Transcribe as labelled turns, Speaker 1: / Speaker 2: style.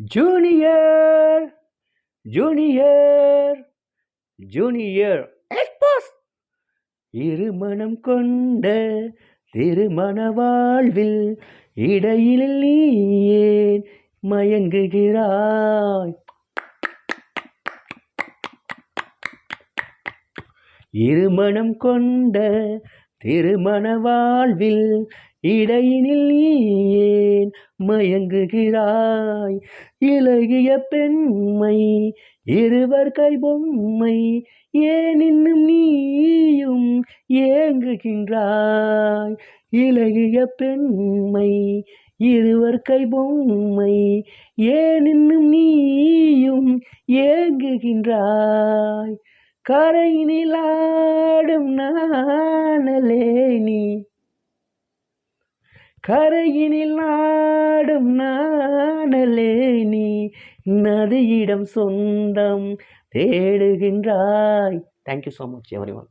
Speaker 1: Junior junior junior expose இருமணம் கொண்ட திருமண வாழ்வில் இடையில் நீ ஏன் மயங்குகிறாய்? இருமணம் கொண்ட திருமண வாழ்வில் இடையினில் நீயே ஏன் மயங்குகிறாய். இலகிய பெண்மை இருவர் கை பொம்மை ஏன் இன்னும் நீயும் ஏங்குகின்றாய். இலகிய பெண்மை இருவர் கை பொம்மை ஏன் இன்னும் நீயும் ஏங்குகின்றாய். கரையினில் ஆடும் நானலே கரையினில் நாடும் நாணலே நீ நதியிடம் சொந்தம் தேடுகின்றாய். Thank you so much everyone